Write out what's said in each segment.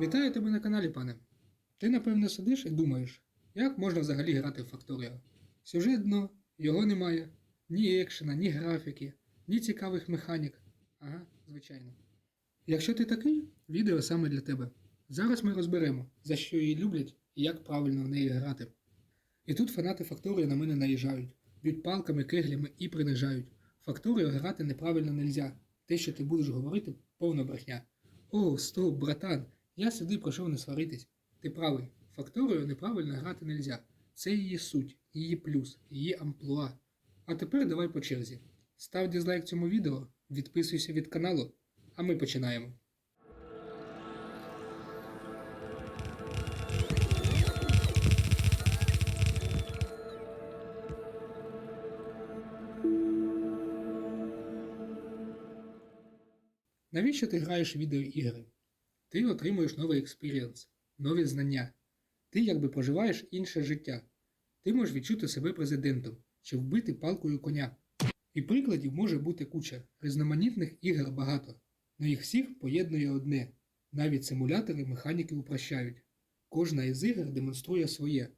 Вітаю тебе на каналі, пане. Ти, напевно, сидиш і думаєш, як можна взагалі грати в Factorio? Сюжет дно, його немає, ні екшена, ні графіки, ні цікавих механік. Ага, звичайно. Якщо ти такий, відео саме для тебе. Зараз ми розберемо, за що її люблять і як правильно в неї грати. І тут фанати Factorio на мене наїжджають, б'ють палками, кеглями і принижають. Factorio грати неправильно нельзя. Те, що ти будеш говорити, повна брехня. О, стоп, братан, я сюди прийшов не сваритись. Ти правий, Factorio неправильно грати нельзя. Це її суть, її плюс, її амплуа. А тепер давай по черзі. Став дизлайк цьому відео, відписуйся від каналу, а ми починаємо. Навіщо ти граєш відеоігри? Ти отримуєш новий експірієнс, нові знання. Ти якби проживаєш інше життя. Ти можеш відчути себе президентом чи вбити палкою коня. І прикладів може бути куча. Різноманітних ігор багато, но їх всіх поєднує одне. Навіть симулятори механіки упрощають. Кожна із ігор демонструє своє.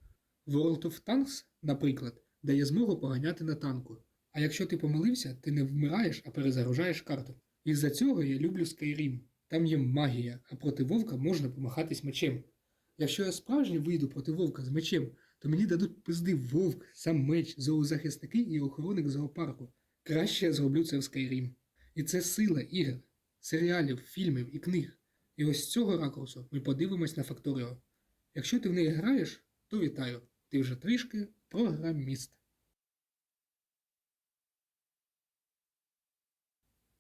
World of Tanks, наприклад, дає змогу поганяти на танку. А якщо ти помилився, ти не вмираєш, а перезагружаєш карту. Із-за цього я люблю Skyrim. Там є магія, а проти вовка можна помахатись мечем. Якщо я справжньо вийду проти вовка з мечем, то мені дадуть пизди вовк, сам меч, зоозахисники і охоронник зоопарку. Краще я зроблю це в Skyrim. І це сила ігор, серіалів, фільмів і книг. І ось з цього ракурсу ми подивимось на Factorio. Якщо ти в неї граєш, то вітаю, ти вже трішки програміст.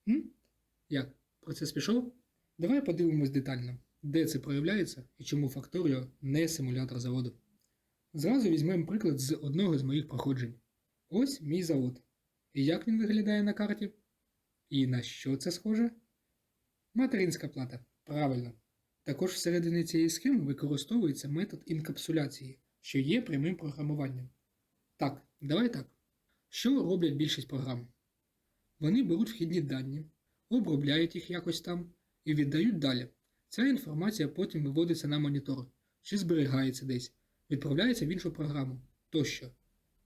М? Як? Процес пішов? Давай подивимось детально, де це проявляється і чому Factorio не симулятор заводу. Зразу візьмемо приклад з одного з моїх проходжень. Ось мій завод. І як він виглядає на карті? І на що це схоже? Материнська плата. Правильно. Також всередині цієї схеми використовується метод інкапсуляції, що є прямим програмуванням. Так, давай так. Що роблять більшість програм? Вони беруть вхідні дані, обробляють їх якось там і віддають далі. Ця інформація потім виводиться на монітор, чи зберігається десь, відправляється в іншу програму тощо.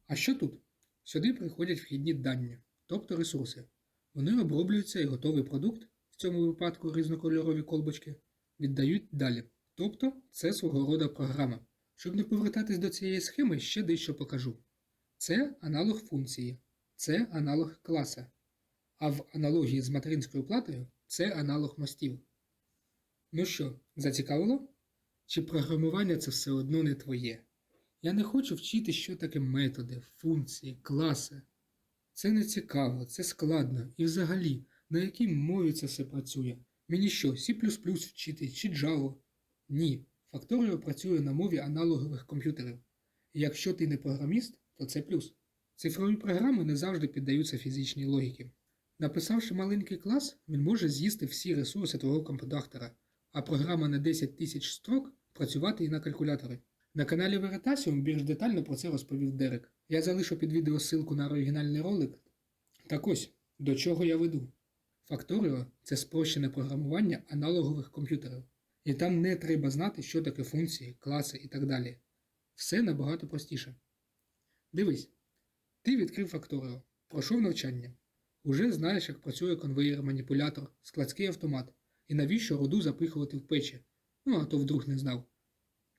А що тут? Сюди приходять вхідні дані, тобто ресурси. Вони оброблюються і готовий продукт, в цьому випадку різнокольорові колбочки, віддають далі. Тобто це свого роду програма. Щоб не повертатись до цієї схеми, ще дещо покажу. Це аналог функції, це аналог класа. А в аналогії з материнською платою це аналог мостів. Ну що, зацікавило? Чи програмування це все одно не твоє? Я не хочу вчити, що таке методи, функції, класи. Це не цікаво, це складно і взагалі, на якій мові це все працює. Мені що, C вчити чи Java? Ні. Factorio працює на мові аналогових комп'ютерів. І якщо ти не програміст, то це плюс. Цифрові програми не завжди піддаються фізичній логіці. Написавши маленький клас, він може з'їсти всі ресурси твого комп'ютера, а програма на 10 тисяч строк працювати і на калькуляторі. На каналі Veritasium більш детально про це розповів Дерек. Я залишу під відео ссылку на оригінальний ролик. Так ось, до чого я веду. Factorio – це спрощене програмування аналогових комп'ютерів. І там не треба знати, що таке функції, класи і так далі. Все набагато простіше. Дивись, ти відкрив Factorio, пройшов навчання. Уже знаєш, як працює конвеєр-маніпулятор, складський автомат, і навіщо руду запихувати в печі. Ну а то вдруг не знав.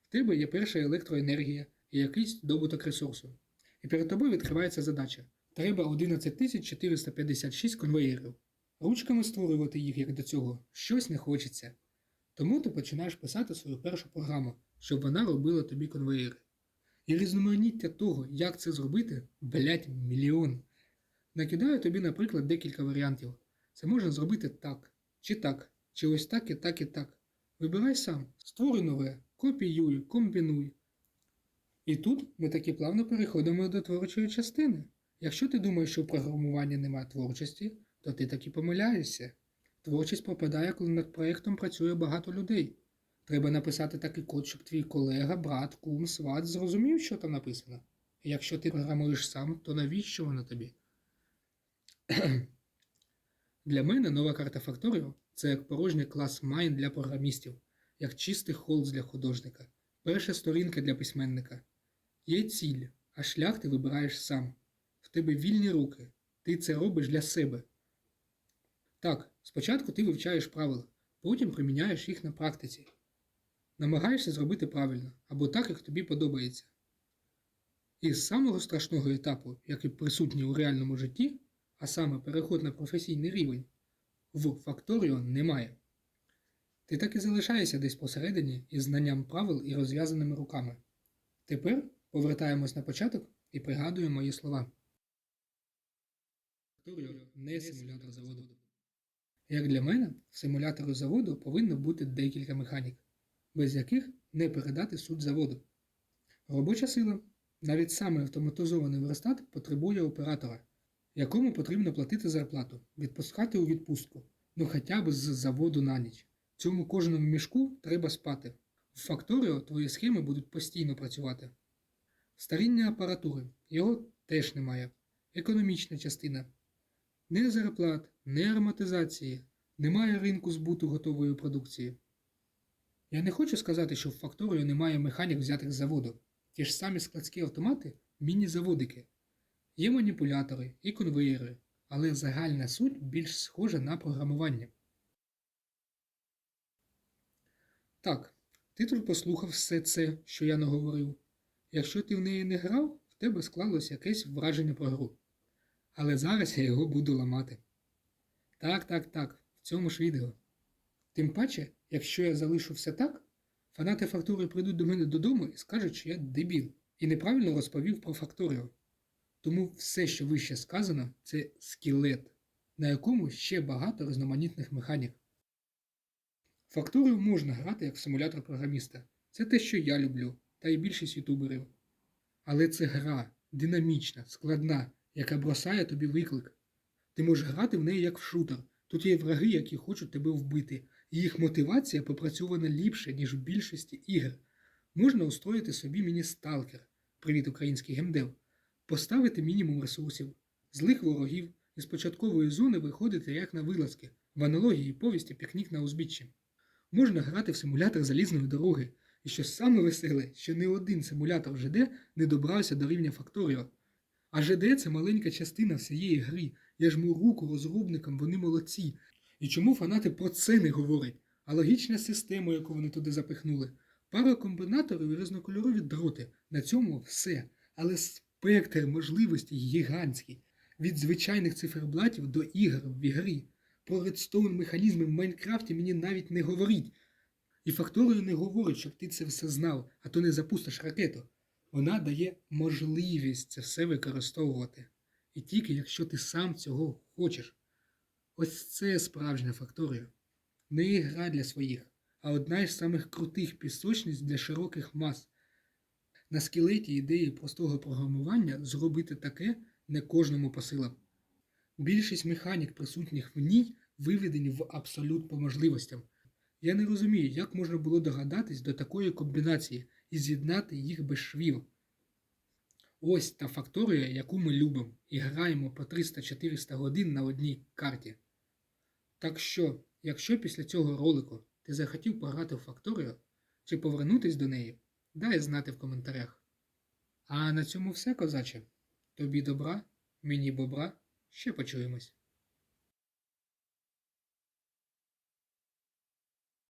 В тебе є перша електроенергія і якийсь добуток ресурсу. І перед тобою відкривається задача. Треба 11456 конвеєрів. Ручками створювати їх як до цього щось не хочеться. Тому ти починаєш писати свою першу програму, щоб вона робила тобі конвеєри. І різноманіття того, як це зробити, блять, мільйон. Накидаю тобі, наприклад, декілька варіантів. Це можна зробити так, чи так, чи ось так і так і так. Вибирай сам, створюй нове, копіюй, комбінуй. І тут ми таки плавно переходимо до творчої частини. Якщо ти думаєш, що в програмуванні немає творчості, то ти таки помиляєшся. Творчість попадає, коли над проєктом працює багато людей. Треба написати такий код, щоб твій колега, брат, кум, сват зрозумів, що там написано. Якщо ти програмуєш сам, то навіщо воно тобі? Для мене нова карта Factorio – це як порожній клас Mine для програмістів. як чистий холст для художника, перша сторінка для письменника. Є ціль, а шлях ти вибираєш сам. В тебе вільні руки, ти це робиш для себе. Так, спочатку ти вивчаєш правила, потім приміняєш їх на практиці. Намагаєшся зробити правильно або так, як тобі подобається. І з самого страшного етапу, який присутній у реальному житті, а саме переход на професійний рівень, в Факторіо немає. Ти так і залишаєшся десь посередині із знанням правил і розв'язаними руками. Тепер повертаємось на початок і пригадуємо мої слова. Факторіо не симулятор заводу. Як для мене, в симулятору заводу повинно бути декілька механік, без яких не передати суть заводу. Робоча сила. Навіть саме автоматизований верстат потребує оператора, якому потрібно платити зарплату, відпускати у відпустку, ну хоча б з заводу на ніч. Цьому кожному мішку треба спати. В Факторіо твої схеми будуть постійно працювати. Старіння апаратури його теж немає. Економічна частина. Не зарплат, не ароматизації, немає ринку збуту готової продукції. Я не хочу сказати, що в Факторіо немає механік взятих з заводу. Ті ж самі складські автомати міні-заводики. Є маніпулятори і конвеєри, але загальна суть більш схожа на програмування. Так, ти тут послухав все це, що я наговорив. Якщо ти в неї не грав, в тебе склалось якесь враження про гру. Але зараз я його буду ламати. Так, так, так, в цьому ж відео. Тим паче, якщо я залишу все так, фанати фактури прийдуть до мене додому і скажуть, що я дебіл і неправильно розповів про факторіо. Тому все, що вище сказано, це скелет, на якому ще багато різноманітних механік. Факторію можна грати як в симулятор програміста. Це те, що я люблю, та й більшість ютуберів. Але це гра динамічна, складна, яка бросає тобі виклик. Ти можеш грати в неї як в шутер. Тут є враги, які хочуть тебе вбити, і їх мотивація попрацьована ліпше, ніж в більшості ігр. Можна устроїти собі міні-сталкер, привіт український геймдев, поставити мінімум ресурсів, злих ворогів і з початкової зони виходити як на вилазки, в аналогії повісті пікнік на узбіччі. Можна грати в симулятор залізної дороги, і що саме веселе, що не один симулятор ЖД не добрався до рівня Факторіо. А ЖД це маленька частина всієї гри. Я жму руку розробникам, вони молодці. І чому фанати про це не говорять? А логічна система, яку вони туди запихнули. Пара комбінаторів і різнокольорові дроти. На цьому все. Але спектр можливостей гігантський. Від звичайних циферблатів до ігор в ігрі. Про редстоун механізми в Майнкрафті мені навіть не говоріть. І Факторію не говорить, щоб ти це все знав, а то не запустиш ракету. Вона дає можливість це все використовувати. І тільки якщо ти сам цього хочеш. Ось це справжня факторія. Не ігра для своїх, а одна із самих крутих пісочниць для широких мас. На скелеті ідеї простого програмування зробити таке не кожному по силам. Більшість механік, присутніх в ній, виведені в абсолют по можливостям. Я не розумію, як можна було догадатись до такої комбінації і з'єднати їх без швів. Ось та факторія, яку ми любимо, і граємо по 300-400 годин на одній карті. Так що, якщо після цього ролику ти захотів пограти в факторію чи повернутись до неї, дай знати в коментарях. А на цьому все, козаче. Тобі добра, мені бобра, ще почуємось.